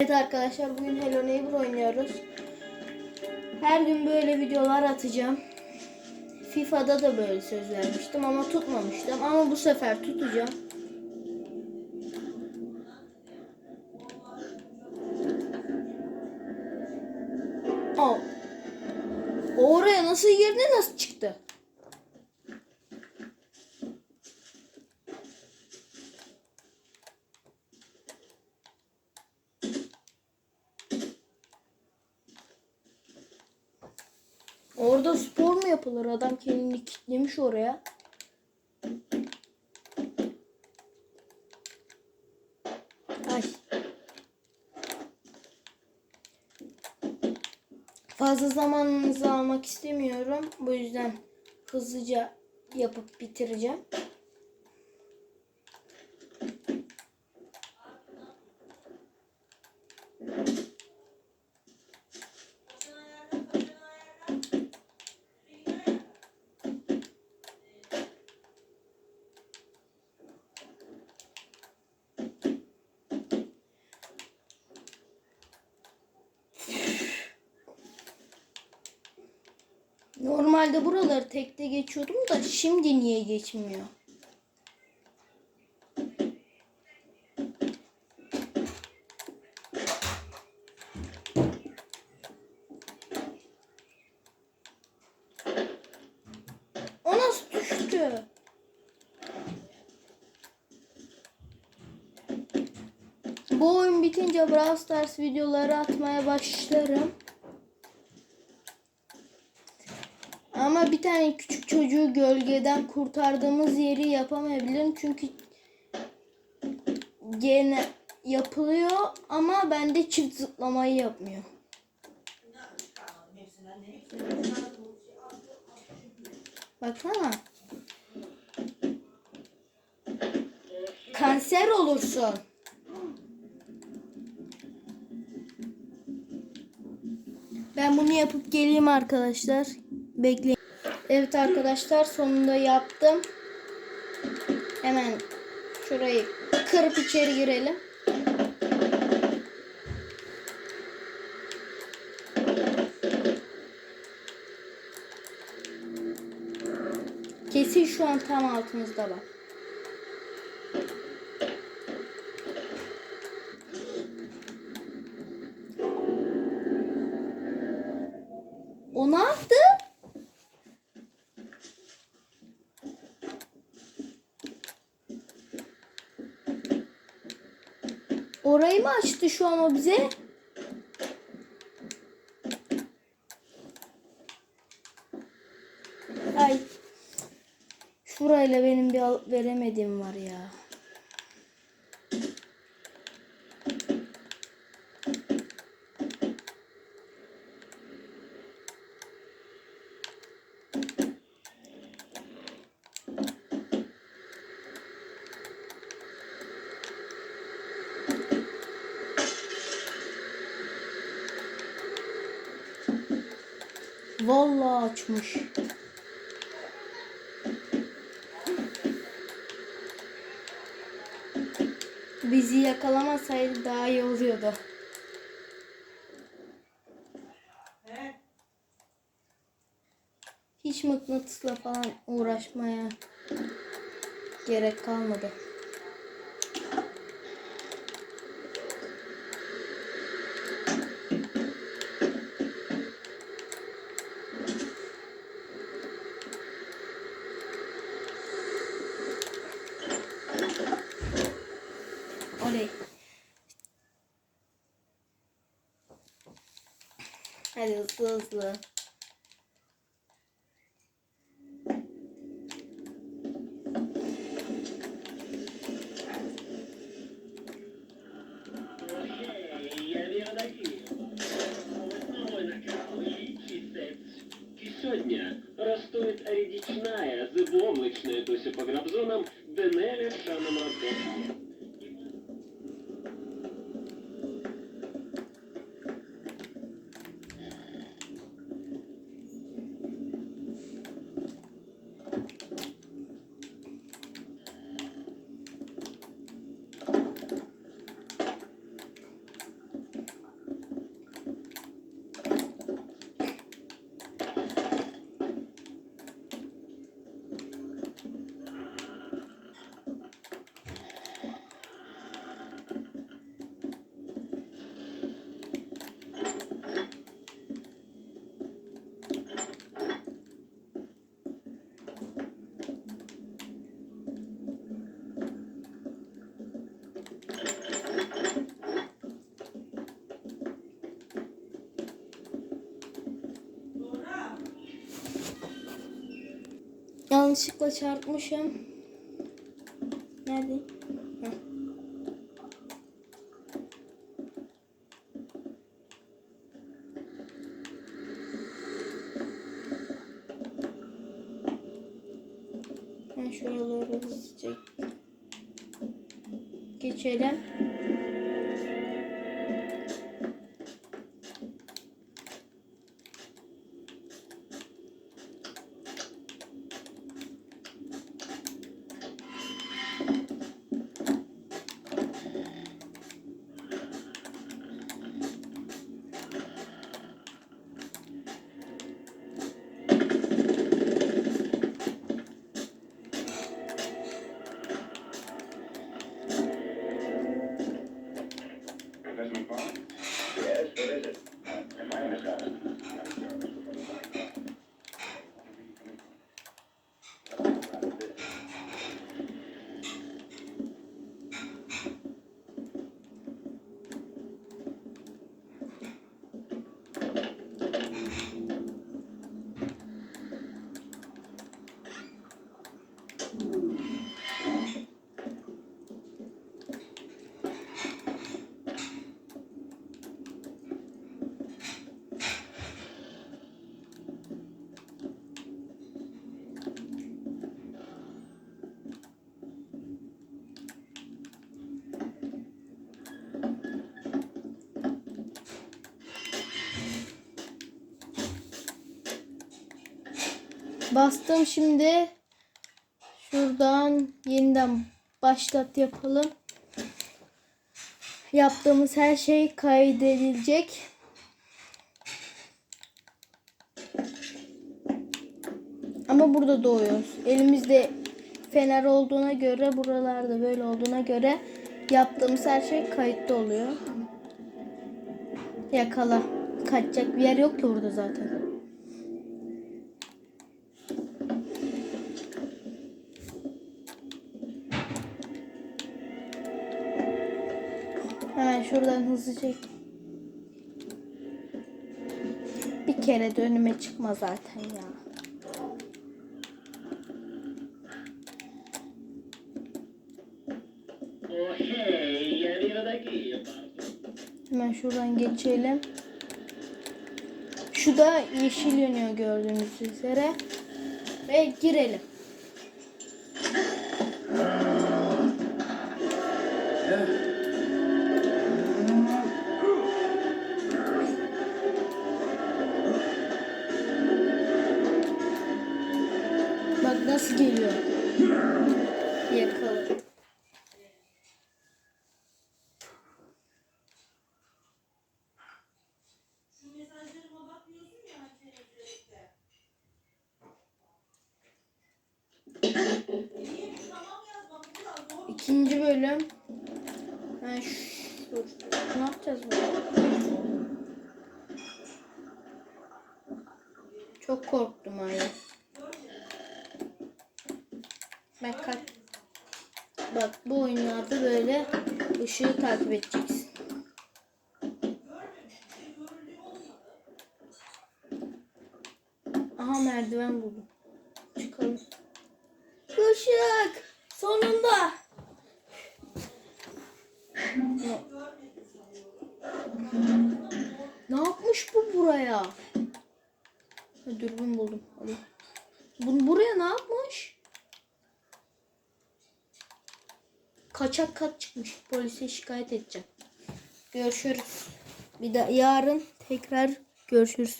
Evet arkadaşlar bugün Hello Neighbor oynuyoruz. Her gün böyle videolar atacağım. FIFA'da da böyle söz vermiştim ama tutmamıştım. Ama bu sefer tutacağım. O. O oraya nasıl girdi nasıl çıktı? Orada spor mu yapılır? Adam kendini kilitlemiş oraya. Ay. Fazla zamanınızı almak istemiyorum. Bu yüzden hızlıca yapıp bitireceğim. Normalde buraları tekte geçiyordum da şimdi niye geçmiyor? O nasıl düştü? Bu oyun bitince Brawl Stars videoları atmaya başlarım. Ama bir tane küçük çocuğu gölgeden kurtardığımız yeri yapamayabilirim. Çünkü gene yapılıyor ama bende çift zıplamayı yapmıyor. Baksana. Kanser olursun. Ben bunu yapıp geleyim arkadaşlar. Bekleyin. Evet arkadaşlar sonunda yaptım. Hemen şurayı kırıp içeri girelim. Kesin şu an tam altımızda bak. Orayı mı açtı şu an o bize? Ay. Şurayla benim bir veremediğim var ya. Vallahi açmış. Bizi yakalamasaydı daha iyi oluyordu. Hiç mıknatısla falan uğraşmaya gerek kalmadı. Hadi hızlı hızlı. Сьогодні ростують рідічна, забломлична досі по грабзонам Денеля Шанова Досі. Yanlışlıkla çarpmışım. Nerede? Heh. Ben şuraları hızlıca geçelim. Bastım şimdi. Şuradan yeniden başlat yapalım. Yaptığımız her şey kaydedilecek. Ama burada doğuyoruz. Elimizde fener olduğuna göre, buralarda böyle olduğuna göre yaptığımız her şey kayıtta oluyor. Yakala. Kaçacak bir yer yok ki burada zaten. Hemen şuradan hızlıca bir kere de önüme çıkma zaten ya. Hemen şuradan geçelim. Şu da yeşil yanıyor gördüğünüz üzere. Ve girelim. Nasıl geliyor. Yakala. İkinci bölüm. Ha, şu. Ne yapacağız burada? Çok korktum hala. Ben kaç... Bak bu oyunlarda böyle ışığı takip edeceksin. Aha merdiven buldum. Çıkalım. Işık! Sonunda! Ne? Ne yapmış bu buraya? Dürbün buldum. Hadi. Bunu buraya ne yapmış? Kaçak kat çıkmış. Polise şikayet edeceğim. Görüşürüz. Bir de yarın tekrar görüşürüz.